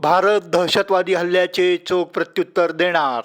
भारत दहशतवादी हल्ल्याचे चोख प्रत्युत्तर देणार.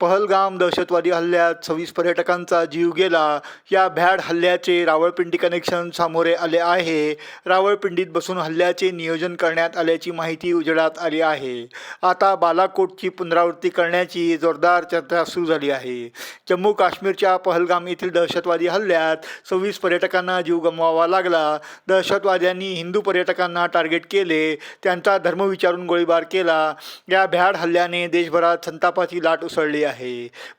पहलगाम दहशतवादी हल्ल्यात सव्वीस पर्यटकांचा जीव गेला. या भ्याड हल्ल्याचे रावळपिंडी कनेक्शन सामोरे आले आहे. रावळपिंडीत बसून हल्ल्याचे नियोजन करण्यात आल्याची माहिती उजेडात आली आहे. आता बालाकोटची पुनरावृत्ती करण्याची जोरदार चर्चा सुरू झाली आहे. जम्मू काश्मीरच्या पहलगाम येथील दहशतवादी हल्ल्यात सव्वीस पर्यटकांना जीव गमवावा लागला. दहशतवाद्यांनी हिंदू पर्यटकांना टार्गेट केले. त्यांचा धर्म विचारून गोळीबार केला. या भ्याड हल्ल्याने देशभरात संतापाची लाट उसळली आहे.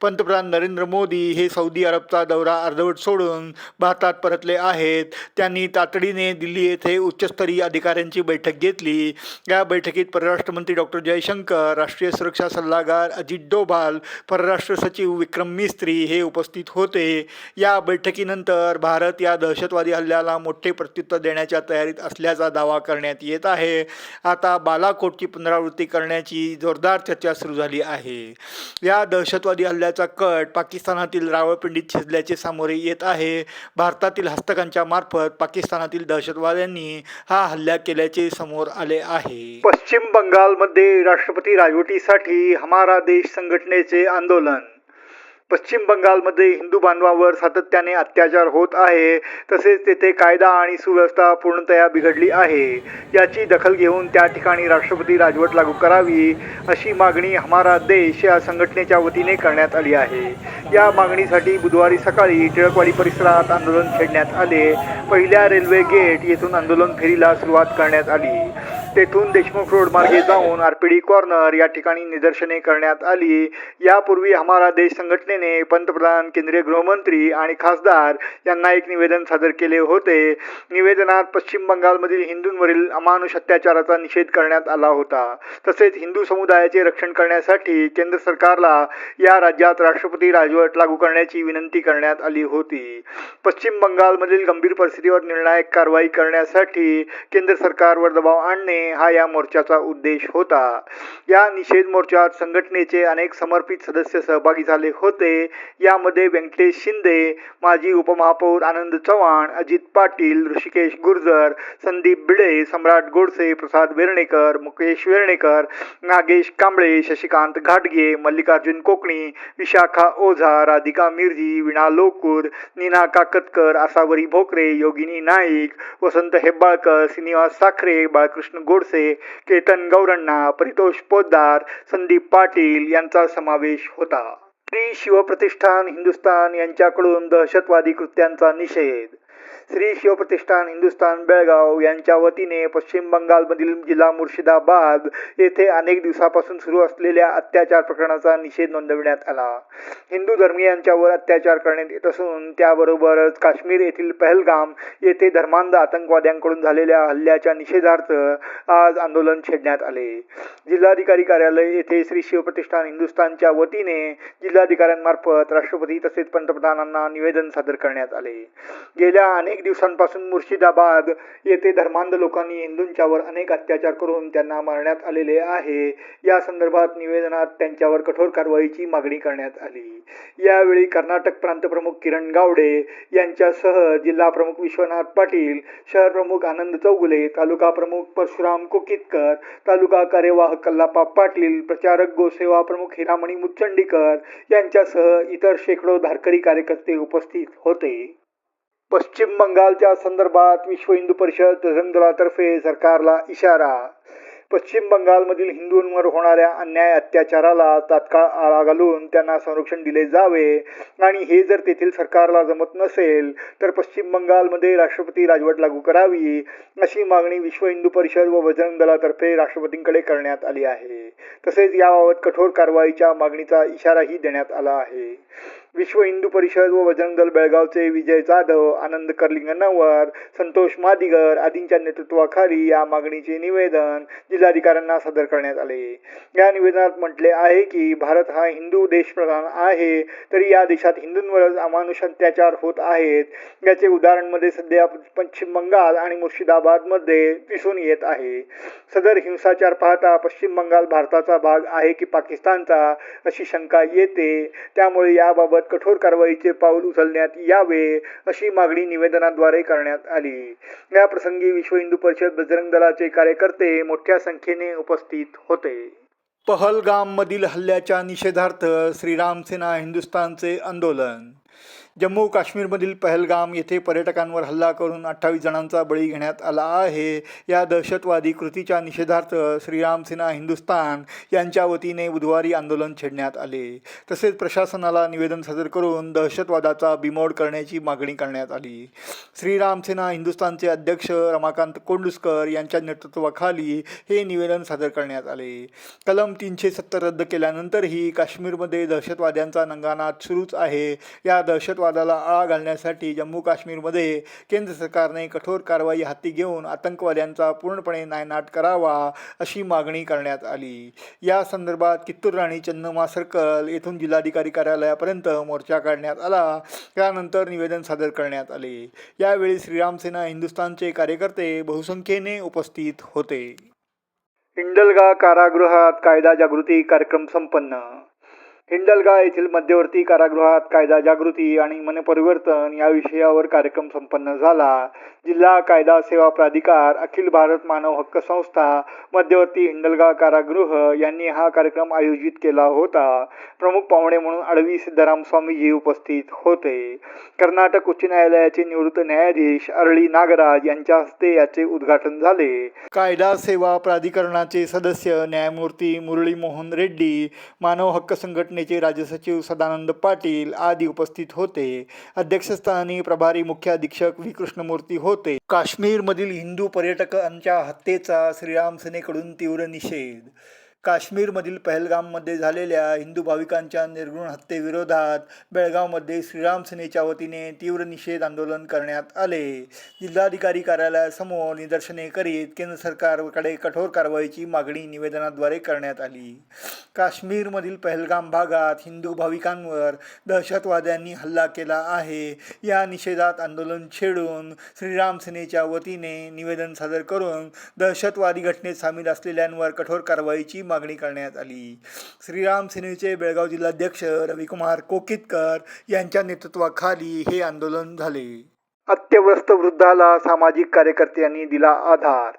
पंतप्रधान नरेंद्र मोदी हे सौदी अरबचा दौरा अर्धवट सोडून भारतात परतले आहेत. त्यांनी तातडीने दिल्ली येथे उच्चस्तरीय अधिकाऱ्यांची बैठक घेतली. या बैठकीत परराष्ट्र मंत्री डॉक्टर जयशंकर राष्ट्रीय सुरक्षा सल्लागार अजित डोभाल परराष्ट्र सचिव विक्रम मिस्त्री हे उपस्थित होते. या बैठकीनंतर भारत या दहशतवादी हल्ल्याला मोठे प्रत्युत्तर देण्याच्या तयारीत असल्याचा दावा करण्यात येत आहे. आता बालाकोटची पुनरावृत्ती करण्याची जोरदार चर्चा सुरू झाली आहे. या दहशतवादी हल्ल्याचा कट पाकिस्तानातील रावळपिंडीत शिजल्याचे सामोरे येत आहे. भारतातील हस्तकांच्या मार्फत पाकिस्तानातील दहशतवाद्यांनी हा हल्ला केल्याचे समोर आले आहे. पश्चिम बंगालमध्ये राष्ट्रपती राजवटीसाठी हमारा देश संघटनेचे आंदोलन. पश्चिम बंगालमध्ये हिंदू बांधवांवर सातत्याने अत्याचार होत आहे. तसेच तेथे कायदा आणि सुव्यवस्था पूर्णतया बिघडली आहे. याची दखल घेऊन त्या ठिकाणी राष्ट्रपती राजवट लागू करावी अशी मागणी हमारा देश या संघटनेच्या वतीने करण्यात आली आहे. या मागणीसाठी बुधवारी सकाळी टिळकवाडी परिसरात आंदोलन छेडण्यात आले. पहिल्या रेल्वे गेट येथून आंदोलन फेरीला सुरुवात करण्यात आली. तेथून देशमुख रोड मार्गे जाऊन आरपीडी कॉर्नर या ठिकाणी निदर्शने करण्यात आली. यापूर्वी हमारा देश संघटनेने पंतप्रधान केंद्रीय गृहमंत्री आणि खासदार यांना एक निवेदन सादर केले होते. निवेदनात पश्चिम बंगालमधील हिंदूंवरील अमानुष अत्याचाराचा निषेध करण्यात आला होता. तसेच हिंदू समुदायाचे रक्षण करण्यासाठी केंद्र सरकारला या राज्यात राष्ट्रपती राजवट लागू करण्याची विनंती करण्यात आली होती. पश्चिम बंगालमधील गंभीर परिस्थितीवर निर्णायक कारवाई करण्यासाठी केंद्र सरकारवर दबाव आणणे हा या मोर्चाचा उद्देश होता. या निषेध मोर्चात संघटनेचे अनेक समर्पित सदस्य सहभागी झाले होते. यामध्ये व्यंकटेश शिंदे माजी उपमहापौर आनंद चव्हाण अजित पाटील ऋषिकेश गुर्जर संदीप भिडे सम्राट गोडसे प्रसाद वेर्णेकर मुकेश वेर्णेकर नागेश कांबळे शशिकांत घाटगे मल्लिकार्जुन कोकणी विशाखा ओझा राधिका मिर्जी विणा लोकूर नीना काकतकर आसावरी भोकरे योगिनी नाईक वसंत हेब्बाळकर श्रीनिवास साखरे बाळकृष्ण गोडसे केतन गौरण्णा परितोष पोद्दार संदीप पाटील यांचा समावेश होता. श्री शिवप्रतिष्ठान हिंदुस्थान यांच्याकडून दहशतवादी कृत्यांचा निषेध श्री शिवप्रतिष्ठान हिंदुस्थान बेळगाव यांच्या वतीने पश्चिम बंगालमधील जिल्हा मुर्शिदाबाद येथे अनेक दिवसापासून सुरू असलेल्या अत्याचार प्रकरणाचा निषेध नोंदविण्यात आला. हिंदू धर्मीयांच्यावर अत्याचार करण्यात येत असून त्याबरोबरच काश्मीर येथील पहलगाम येथे धर्मांध आतंकवाद्यांकडून झालेल्या हल्ल्याच्या निषेधार्थ आज आंदोलन छेडण्यात आले. जिल्हाधिकारी कार्यालय येथे श्री शिवप्रतिष्ठान हिंदुस्थानच्या वतीने जिल्हाधिकाऱ्यांमार्फत राष्ट्रपती तसेच पंतप्रधानांना निवेदन सादर करण्यात आले. गेल्या अनेक दिवसांपासून मुर्शिदाबाद येथे धर्मांध लोकांनी हिंदूंच्यावर अनेक अत्याचार करून त्यांना मारण्यात आलेले आहे. या संदर्भात निवेदनात त्यांच्यावर कठोर कारवाईची मागणी करण्यात आली. यावेळी कर्नाटक प्रांतप्रमुख किरण गावडे यांच्यासह जिल्हा प्रमुख विश्वनाथ पाटील शहर प्रमुख आनंद चौगुले तालुका प्रमुख परशुराम कोकितकर तालुका कार्यवाह कल्लापा पाटील प्रचारक गोसेवा प्रमुख हिरामणी मुचंडीकर यांच्यासह इतर शेकडो धारकरी कार्यकर्ते उपस्थित होते. पश्चिम बंगालच्या संदर्भात विश्व हिंदू परिषद बजरंग दलातर्फे सरकारला इशारा. पश्चिम बंगालमधील हिंदूंवर होणाऱ्या अन्याय अत्याचाराला तात्काळ आळा घालून त्यांना संरक्षण दिले जावे आणि हे जर तेथील सरकारला जमत नसेल तर पश्चिम बंगालमध्ये राष्ट्रपती राजवट लागू करावी अशी मागणी विश्व हिंदू परिषद व बजरंग दलातर्फे राष्ट्रपतींकडे करण्यात आली आहे. तसेच याबाबत कठोर कारवाईच्या मागणीचा इशाराही देण्यात आला आहे. विश्व हिंदू परिषद व बजरंग दल बेळगावचे विजय जाधव आनंद कर्लिंगनवर संतोष मादिगर आदींच्या नेतृत्वाखाली या मागणीचे निवेदन जिल्हाधिकाऱ्यांना सादर करण्यात आले. या निवेदनात म्हटले आहे की भारत हा हिंदू देशप्रधान आहे तरी या देशात हिंदूंवरच अमानुष अत्याचार होत आहेत. याचे उदाहरणमध्ये सध्या पश्चिम बंगाल आणि मुर्शिदाबादमध्ये दिसून येत आहे. सदर हिंसाचार पाहता पश्चिम बंगाल भारताचा भाग आहे की पाकिस्तानचा अशी शंका येते. त्यामुळे याबाबत कठोर कारवाईचे पाऊल उचलण्यात यावे अशी मागणी निवेदनाद्वारे करण्यात आली. या प्रसंगी विश्व हिंदू परिषद बजरंग दलाचे कार्यकर्ते मोठ्या संख्येने उपस्थित होते. पहलगाममधील हल्ल्याच्या निषेधार्थ श्रीराम सेना हिंदुस्थानचे आंदोलन. जम्मू काश्मीरमधील पहलगाम येथे पर्यटकांवर हल्ला करून अठ्ठावीस जणांचा बळी घेण्यात आला आहे. या दहशतवादी कृतीच्या निषेधार्थ श्रीराम सेना हिंदुस्थान यांच्या वतीने बुधवारी आंदोलन छेडण्यात आले. तसेच प्रशासनाला निवेदन सादर करून दहशतवादाचा बिमोड करण्याची मागणी करण्यात आली. श्रीराम सेना हिंदुस्थानचे अध्यक्ष रमाकांत कोंडुस्कर यांच्या नेतृत्वाखाली हे निवेदन सादर करण्यात आले. कलम तीनशे सत्तर रद्द केल्यानंतरही काश्मीरमध्ये दहशतवाद्यांचा नंगानात सुरूच आहे. या दहशतवादाला आळा घालण्यासाठी जम्मू काश्मीरमध्ये केंद्र सरकारने कठोर कारवाई हाती घेऊन आतंकवाद्यांचा पूर्णपणे नायनाट करावा अशी मागणी करण्यात आली. या संदर्भात कित्तूर राणी चन्नमा सर्कल येथून जिल्हाधिकारी कार्यालयापर्यंत मोर्चा काढण्यात आला. त्यानंतर निवेदन सादर करण्यात आले. यावेळी श्रीराम सेना हिंदुस्थानचे कार्यकर्ते बहुसंख्येने उपस्थित होते. हिंडलगा कारागृहात कायदा जागृती कार्यक्रम संपन्न. हिंडलगा येथील मध्यवर्ती कारागृहात कायदा जागृती आणि मनपरिवर्तन या विषयावर कार्यक्रम संपन्न झाला. जिल्हा कायदा सेवा प्राधिकार अखिल भारत मानव हक्क संस्था मध्यवर्ती हिंडलगा कारागृह यांनी हा कार्यक्रम आयोजित केला होता. प्रमुख पाहुणे म्हणून अडवी सिद्धाराम स्वामीजी उपस्थित होते. कर्नाटक उच्च न्यायालयाचे निवृत्त न्यायाधीश अरळी नागराज यांच्या हस्ते याचे उद्घाटन झाले. कायदा सेवा प्राधिकरणाचे सदस्य न्यायमूर्ती मुरळी मोहन रेड्डी मानव हक्क संघटने संघटनेचे राज्य सचिव सदानंद पाटील आदी उपस्थित होते. अध्यक्षस्थानी प्रभारी मुख्य अधीक्षक व्ही. कृष्णमूर्ती होते. काश्मीरमधील हिंदू पर्यटकांच्या हत्येचा श्रीराम सेनेकडून तीव्र निषेध काश्मीरमधील पहलगाममध्ये झालेल्या हिंदू भाविकांच्या निर्गुण हत्येविरोधात बेळगावमध्ये श्रीराम सेनेच्या वतीने तीव्र निषेध आंदोलन करण्यात आले. जिल्हाधिकारी कार्यालयासमोर निदर्शने करीत केंद्र सरकारकडे कठोर कारवाईची मागणी निवेदनाद्वारे करण्यात आली. काश्मीरमधील पहलगाम भागात हिंदू भाविकांवर दहशतवाद्यांनी हल्ला केला आहे. या निषेधात आंदोलन छेडून श्रीराम सेनेच्या वतीने निवेदन सादर करून दहशतवादी घटनेत सामील असलेल्यांवर कठोर कारवाईची मागणी करण्यात आली. श्रीराम सेनेचे बेळगाव जिल्हाध्यक्ष रविकुमार कोकितकर यांच्या नेतृत्वाखाली हे आंदोलन झाले. अत्यवस्थ वृद्धाला सामाजिक कार्यकर्त्यांनी दिला आधार.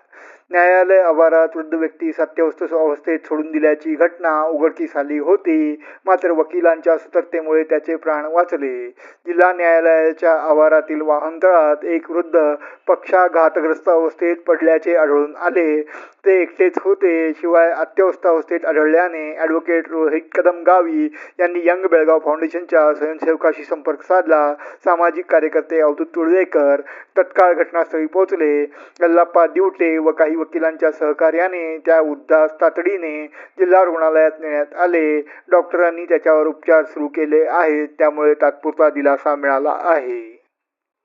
न्यायालय आवारात वृद्ध व्यक्ती सत्यावस्थ अवस्थेत सोडून दिल्याची घटना उघडकीस आली होती. मात्र वकिलांच्या सुतर्तेमुळे त्याचे प्राण वाचले. जिल्हा न्यायालयाच्या आवारातील वाहनतळात एक वृद्ध पक्षाघातग्रस्त अवस्थेत पडल्याचे आढळून आले. ते एकटेच होते. शिवाय अत्यवस्थ अवस्थेत आढळल्याने ॲडव्होकेट रोहित कदम गावी यांनी यंग बेळगाव फाउंडेशनच्या स्वयंसेवकाशी संपर्क साधला. सामाजिक कार्यकर्ते अवधूत तुळवेकर तत्काळ घटनास्थळी पोहोचले. गल्लाप्पा दिवटे व काही वकिलांच्या सहकार्याने त्या उद्धास तातडीने जिल्हा रुग्णालयात नेण्यात आले. डॉक्टरांनी त्याच्यावर उपचार सुरू केले आहेत त्यामुळे तात्पुरता दिलासा मिळाला आहे.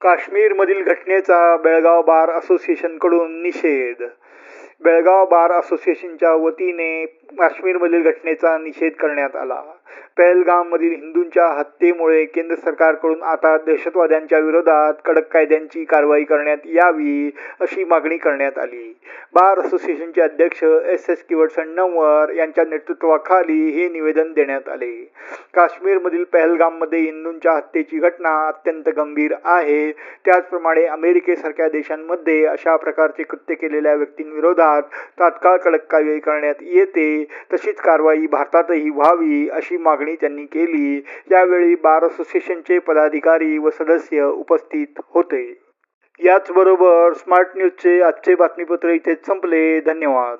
काश्मीरमधील घटनेचा बेळगाव बार असोसिएशनकडून निषेध. बेळगाव बार असोसिएशनच्या वतीने काश्मीरमधील घटनेचा निषेध करण्यात आला. पहलगाममधील हिंदूंच्या हत्येमुळे केंद्र सरकारकडून आता दहशतवाद्यांच्या विरोधात कडक कायद्यांची कारवाई करण्यात यावी अशी मागणी करण्यात आली. बार असोसिएशनचे अध्यक्ष एस एस किवट सण्णवर यांच्या नेतृत्वाखाली हे निवेदन देण्यात आले. काश्मीरमधील पहलगाममध्ये हिंदूंच्या हत्येची घटना अत्यंत गंभीर आहे. त्याचप्रमाणे अमेरिकेसारख्या देशांमध्ये अशा प्रकारचे कृत्य केलेल्या व्यक्तींविरोधात तात्काळ कडक कारवाई करण्यात येते. तशीच कारवाई भारतातही व्हावी अशी अशी मागणी त्यांनी केली यावेळी बार असोसिएशनचे पदाधिकारी व सदस्य उपस्थित होते. याचबरोबर स्मार्ट न्यूजचे आजचे बातमीपत्र इथेच संपले. धन्यवाद.